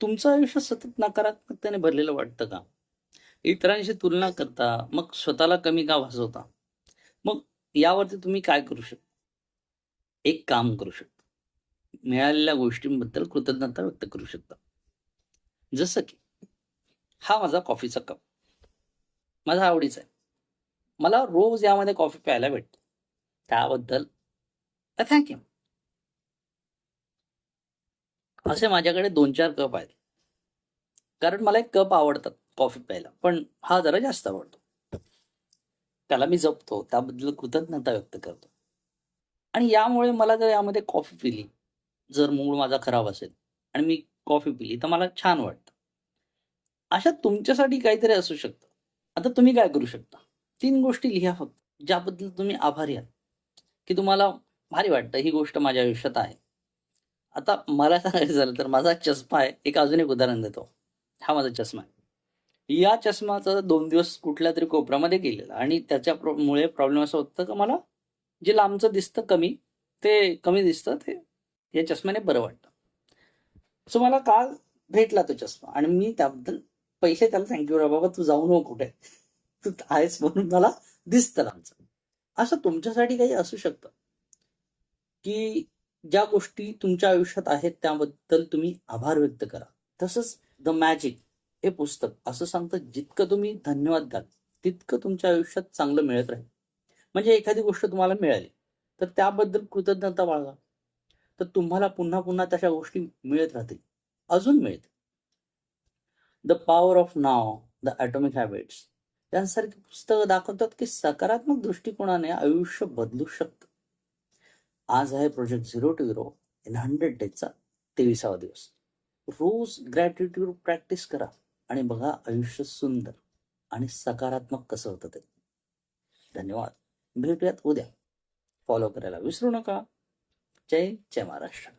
तुमचं आयुष्य सतत नकारात्मकतेने भरलेलं वाटतं का? इतरांशी तुलना करता मग स्वतःला कमी का भासवता मग यावरती तुम्ही काय करू शकता? एक काम करू शकता. मिळालेल्या गोष्टींबद्दल कृतज्ञता व्यक्त करू शकता. जसं की हा माझा कॉफीचा कप. माझा आवडीचा आहे. मला रोज यामध्ये कॉफी प्यायला भेटते. त्याबद्दल थँक्यू असे माझ्याकडे दोन चार कप आहेत. कारण मला एक कप आवडतात कॉफी प्यायला. पण हा जरा जास्त आवडतो. त्याला मी जपतो. त्याबद्दल कृतज्ञता व्यक्त करतो. आणि यामुळे मला जर यामध्ये कॉफी पिली जर मूळ माझा खराब असेल आणि मी कॉफी पिली तर मला छान वाटतं. अशा तुमच्यासाठी काहीतरी असू शकतं. आता तुम्ही काय करू शकता? तीन गोष्टी लिहा फक्त. ज्याबद्दल तुम्ही आभारी आहात. की तुम्हाला भारी वाटतं. ही गोष्ट माझ्या आयुष्यात आहे. आता मला सांगायचं झालं तर माझा चष्मा आहे. एक अजून एक उदाहरण देतो. हा माझा चष्मा आहे. या चष्माचा दोन दिवस कुठल्या तरी कोपऱ्यामध्ये गेलेला आणि त्याच्यामुळे प्रॉब्लेम असं होतं का मला? जे लांबचं दिसतं कमी ते कमी दिसतं ते या चष्म्याने बरं वाटतं. सो मला काल भेटला तो चष्मा आणि मी त्याबद्दल पैसे त्याला थँक्यू रा बाबा तू जाऊ नको कुठे. तू आहेस म्हणून मला दिसतं लांबचं. असं तुमच्यासाठी काही असू शकतं की ज्या गोष्टी तुमच्या आयुष्यात आहेत त्याबद्दल तुम्ही आभार व्यक्त करा. तसंच द मॅजिक हे पुस्तक असं सांगतं जितकं तुम्ही धन्यवाद द्याल तितकं तुमच्या आयुष्यात चांगलं मिळत राहील. म्हणजे एखादी गोष्ट तुम्हाला मिळाली तर त्याबद्दल कृतज्ञता बाळगा. तर तुम्हाला पुन्हा पुन्हा तशा गोष्टी मिळत राहतील. अजून मिळतील. The power of now the atomic habits यांसारखी पुस्तकं दाखवतात की सकारात्मक दृष्टिकोनाने आयुष्य बदलू शकतं. आज आहे project zero to zero in hundred डेजचा तेविसावा दिवस. रोज ग्रॅटिट्यूड प्रॅक्टिस करा आणि बघा आयुष्य सुंदर आणि सकारात्मक कसं होतं ते. धन्यवाद. भेटूयात उद्या. फॉलो करायला विसरू नका. जय जय महाराष्ट्र.